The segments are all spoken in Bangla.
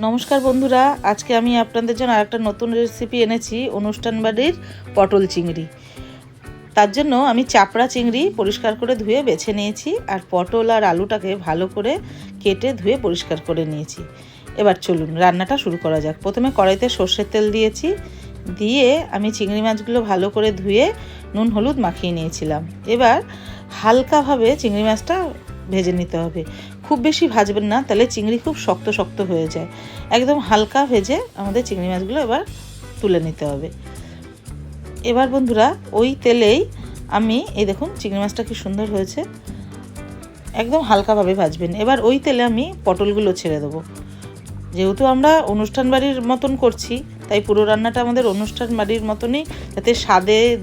নমস্কার বন্ধুরা, আজকে আমি আপনাদের জন্য আরেকটা নতুন রেসিপি এনেছি, অনুষ্ঠান বাড়ির পটল চিংড়ি। তার জন্য আমি চাপড়া চিংড়ি পরিষ্কার করে ধুয়ে বেছে নিয়েছি আর পটল আর আলুটাকে ভালো করে কেটে ধুয়ে পরিষ্কার করে নিয়েছি। এবার চলুন, রান্নাটা শুরু করা যাক। প্রথমে কড়াইতে সর্ষের তেল দিয়েছি, দিয়ে আমি চিংড়ি মাছগুলো ভালো করে ধুয়ে নুন হলুদ মাখিয়ে নিয়েছিলাম। এবার হালকাভাবে চিংড়ি মাছটা ভেজে নিতে হবে। খুব বেশি ভাজবেন না, তাহলে চিংড়ি খুব শক্ত শক্ত হয়ে যায়। একদম হালকা ভেজে আমাদের চিংড়ি মাছগুলো এবার তুলে নিতে হবে। এবার বন্ধুরা, ওই তেলেই আমি, এই দেখুন চিংড়ি মাছটা কি সুন্দর হয়েছে। একদম হালকাভাবে ভাজবেন। এবার ওই তেলে আমি পটলগুলো ছেড়ে দেবো। যেহেতু আমরা অনুষ্ঠান বাড়ির মতন করছি, তাই পুরো রান্নাটা আমাদের অনুষ্ঠান বাড়ির মতনই, যাতে স্বাদে,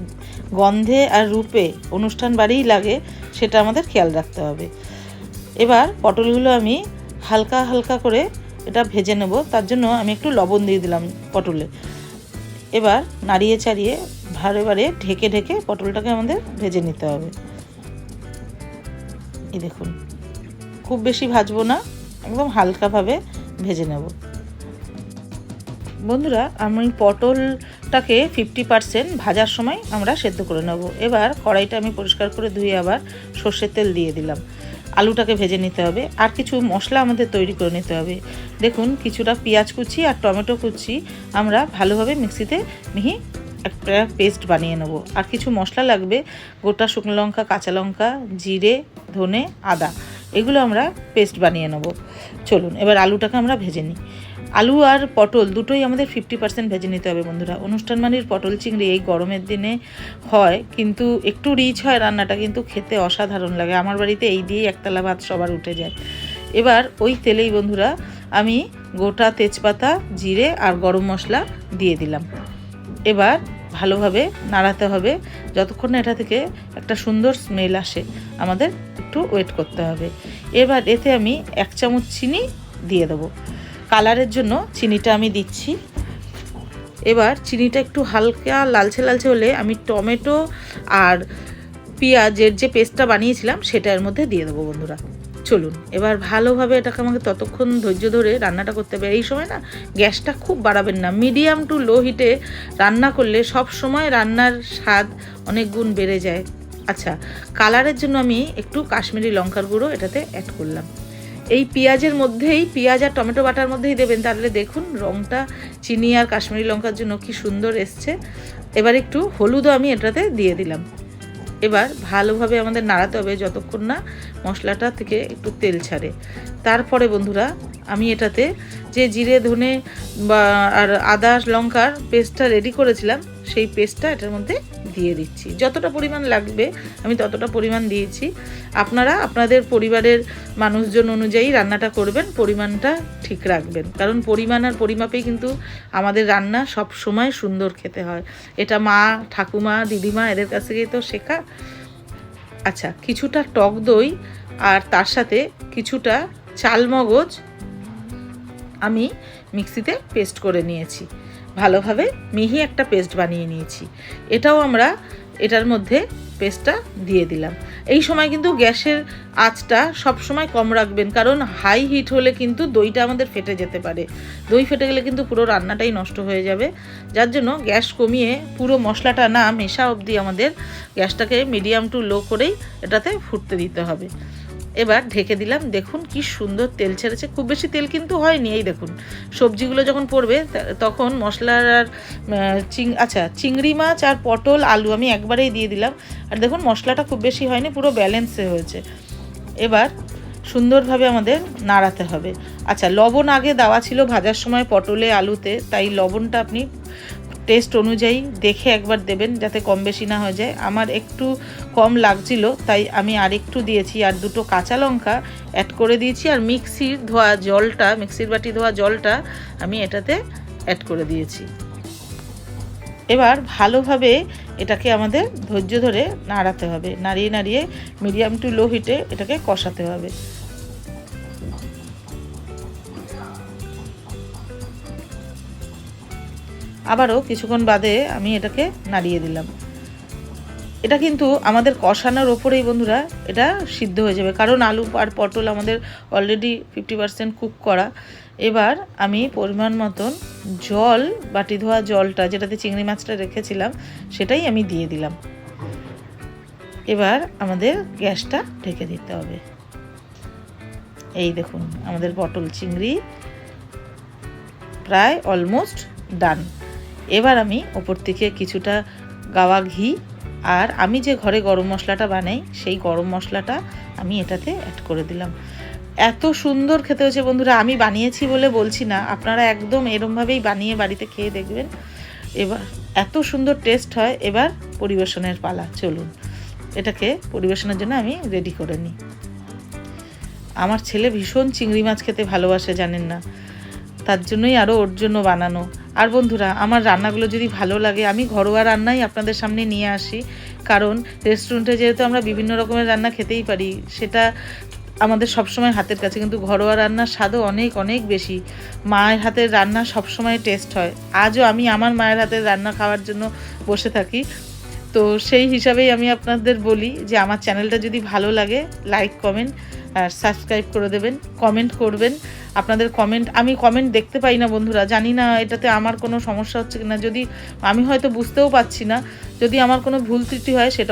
গন্ধে আর রূপে অনুষ্ঠান বাড়িই লাগে, সেটা আমাদের খেয়াল রাখতে হবে। এবার পটলগুলো আমি হালকা হালকা করে এটা ভেজে নেব। তার জন্য আমি একটু লবণ দিয়ে দিলাম পটলে। এবার নাড়িয়ে চাড়িয়ে ভারে বারে ঢেকে ঢেকে পটলটাকে আমাদের ভেজে নিতে হবে। এই দেখুন, খুব বেশি ভাজবো না, একদম হালকাভাবে ভেজে নেব। বন্ধুরা, আমি পটলটাকে ফিফটি পারসেন্ট ভাজার সময় আমরা সেদ্ধ করে নেব। এবার কড়াইটা আমি পরিষ্কার করে ধুয়ে আবার সর্ষের তেল দিয়ে দিলাম। আলুটাকে ভেজে নিতে হবে আর কিছু মশলা আমাদের তৈরি করে নিতে হবে। দেখুন, কিছুটা পেঁয়াজ কুচি আর টমেটো কুচি আমরা ভালোভাবে মিক্সিতে মিহি একটা পেস্ট বানিয়ে নেব। আর কিছু মশলা লাগবে, গোটা শুকনো লঙ্কা, কাঁচা লঙ্কা, জিরে, ধনে, আদা, এগুলো আমরা পেস্ট বানিয়ে নেব। চলুন, এবার আলুটাকে আমরা ভেজে নিই। আলু আর পটল দুটোই আমাদের ফিফটি পার্সেন্ট ভেজে নিতে হবে বন্ধুরা। অনুষ্ঠান মানির পটল চিংড়ি এই গরমের দিনে হয়, কিন্তু একটু রিচ হয় রান্নাটা, কিন্তু খেতে অসাধারণ লাগে। আমার বাড়িতে এই দিয়েই একতলা ভাত সবার উঠে যায়। এবার ওই তেলেই বন্ধুরা আমি গোটা তেজপাতা, জিরে আর গরম মশলা দিয়ে দিলাম। এবার ভালোভাবে নাড়াতে হবে, যতক্ষণ না এটা থেকে একটা সুন্দর স্মেল আসে, আমাদের একটু ওয়েট করতে হবে। এবার এতে আমি এক চামচ চিনি দিয়ে দেবো। কালারের জন্য চিনিটা আমি দিচ্ছি। এবার চিনিটা একটু হালকা লালচে লালচে হলে আমি টমেটো আর পেঁয়াজের যে পেস্টটা বানিয়েছিলাম সেটা এর মধ্যে দিয়ে দেবো বন্ধুরা। চলুন, এবার ভালোভাবে এটাকে আমাকে ততক্ষণ ধৈর্য ধরে রান্নাটা করতে হবে। এই সময় না, গ্যাসটা খুব বাড়াবেন না। মিডিয়াম টু লো হিটে রান্না করলে সব সময় রান্নার স্বাদ অনেক গুণ বেড়ে যায়। আচ্ছা কালারের জন্য আমি একটু কাশ্মীরি লঙ্কার গুঁড়ো এটাতে অ্যাড করলাম। এই পেঁয়াজের মধ্যেই, পেঁয়াজ আর টমেটো বাটার মধ্যেই দেবেন। তাহলে দেখুন রঙটা চিনি আর কাশ্মীরি লঙ্কার জন্য কি সুন্দর এসছে। এবার একটু হলুদও আমি এটাতে দিয়ে দিলাম। এবার ভালোভাবে আমাদের নাড়াতে হবে যতক্ষণ না মশলাটা থেকে একটু তেল ছাড়ে। তারপরে বন্ধুরা, আমি এটাতে যে জিরে, ধনে বা আর আদা, লঙ্কার পেস্টটা রেডি করেছিলাম, সেই পেস্টটা এটার মধ্যে দিয়ে দিচ্ছি। যতটা পরিমাণ লাগবে, আমি ততটা পরিমাণ দিয়েছি। আপনারা আপনাদের পরিবারের মানুষজন অনুযায়ী রান্নাটা করবেন, পরিমাণটা ঠিক রাখবেন। কারণ পরিমাণ আর পরিমাপেই কিন্তু আমাদের রান্না সব সময় সুন্দর খেতে হয়। এটা মা, ঠাকুমা, দিদিমা এদের কাছ থেকেই তো শেখা। আচ্ছা কিছুটা টক দই আর তার সাথে কিছুটা চালমগজ আমি মিক্সিতে পেস্ট করে নিয়েছি। ভালোভাবে মিহি একটা পেস্ট বানিয়ে নিয়েছি। এটাও আমরা এটার মধ্যে পেস্টটা দিয়ে দিলাম। এই সময় কিন্তু গ্যাসের আঁচটা সব সময় কম রাখবেন, কারণ হাই হিট হলে কিন্তু দইটা আমাদের ফেটে যেতে পারে। দই ফেটে গেলে কিন্তু পুরো রান্নাটাই নষ্ট হয়ে যাবে। যার জন্য গ্যাস কমিয়ে পুরো মশলাটা না মেশা অবধি আমাদের গ্যাসটাকে মিডিয়াম টু লো করেই এটাতে ফুটতে দিতে হবে। এবার ঢেকে দিলাম। দেখুন কি সুন্দর তেল ছেড়েছে। খুব বেশি তেল কিন্তু হয়নি, এই দেখুন। সবজিগুলো যখন পড়বে তখন মশলার আর চিং আচ্ছা চিংড়ি মাছ আর পটল, আলু আমি একবারেই দিয়ে দিলাম। আর দেখুন মশলাটা খুব বেশি হয়নি, পুরো ব্যালেন্সে হয়েছে। এবার সুন্দরভাবে আমাদের নাড়াতে হবে। আচ্ছা লবণ আগে দেওয়া ছিল ভাজার সময় পটলে, আলুতে, তাই লবণটা আপনি টেস্ট অনুযায়ী দেখে একবার দেবেন যাতে কম বেশি না হয়ে যায়। আমার একটু কম লাগছিল, তাই আমি আর একটু দিয়েছি। আর দুটো কাঁচা লঙ্কা অ্যাড করে দিয়েছি। আর মিক্সির ধোয়া জলটা, মিক্সির বাটি ধোয়া জলটা আমি এটাতে অ্যাড করে দিয়েছি। এবার ভালোভাবে এটাকে আমাদের ধৈর্য ধরে নাড়াতে হবে। নাড়িয়ে নাড়িয়ে মিডিয়াম টু লো হিটে এটাকে কষাতে হবে। আবারও কিছুক্ষণ বাদে আমি এটাকে নাড়িয়ে দিলাম। এটা কিন্তু আমাদের কষানোর ওপরেই বন্ধুরা, এটা সিদ্ধ হয়ে যাবে। কারণ আলু আর পটল আমাদের অলরেডি ফিফটি পার্সেন্ট কুক করা। এবার আমি পরিমাণ মতন জল, বাটি ধোয়া জলটা, যেটাতে চিংড়ি মাছটা রেখেছিলাম, সেটাই আমি দিয়ে দিলাম। এবার আমাদের গ্যাসটা ঢেকে দিতে হবে। এই দেখুন, আমাদের পটল, চিংড়ি প্রায় অলমোস্ট ডান এবার আমি ওপর থেকে কিছুটা গাওয়া ঘি, আর আমি যে ঘরে গরম মশলাটা বানাই, সেই গরম মশলাটা আমি এটাতে অ্যাড করে দিলাম। এত সুন্দর খেতে হয়েছে বন্ধুরা, আমি বানিয়েছি বলে বলছি না, আপনারা একদম এরমভাবেই বানিয়ে বাড়িতে খেয়ে দেখবেন। এবার এত সুন্দর টেস্ট হয়, এবার পরিবেশনের পালা, চলুন। এটাকে পরিবেশনের জন্য আমি রেডি করে নিই। আমার ছেলে ভীষণ চিংড়ি মাছ খেতে ভালোবাসে, জানেন না। তার জন্যই আরও ওর জন্য বানানো। আর বন্ধুরা, আমার রান্নাগুলো যদি ভালো লাগে, আমি ঘরোয়া রান্নাই আপনাদের সামনে নিয়ে আসি। কারণ রেস্টুরেন্টে যেহেতু আমরা বিভিন্ন রকমের রান্না খেতেই পারি, সেটা আমাদের সবসময় হাতের কাছে। কিন্তু ঘরোয়া রান্নার স্বাদও অনেক অনেক বেশি। মায়ের হাতের রান্না সবসময় টেস্ট হয়। আজও আমি আমার মায়ের হাতের রান্না খাওয়ার জন্য বসে থাকি। তো সেই হিসাবেই আমি আপনাদের বলি যে আমার চ্যানেলটা যদি ভালো লাগে লাইক কমেন্ট আর সাবস্ক্রাইব করে দেবেন কমেন্ট করবেন। আপনাদের কমেন্ট আমি কমেন্ট দেখতে পাই না বন্ধুরা, জানি না এটাতে আমার কোনো সমস্যা হচ্ছে কিনা। যদি আমি হয়তো বুঝতেও পারছি না, যদি আমার কোনো ভুল ত্রুটি হয় সেটাও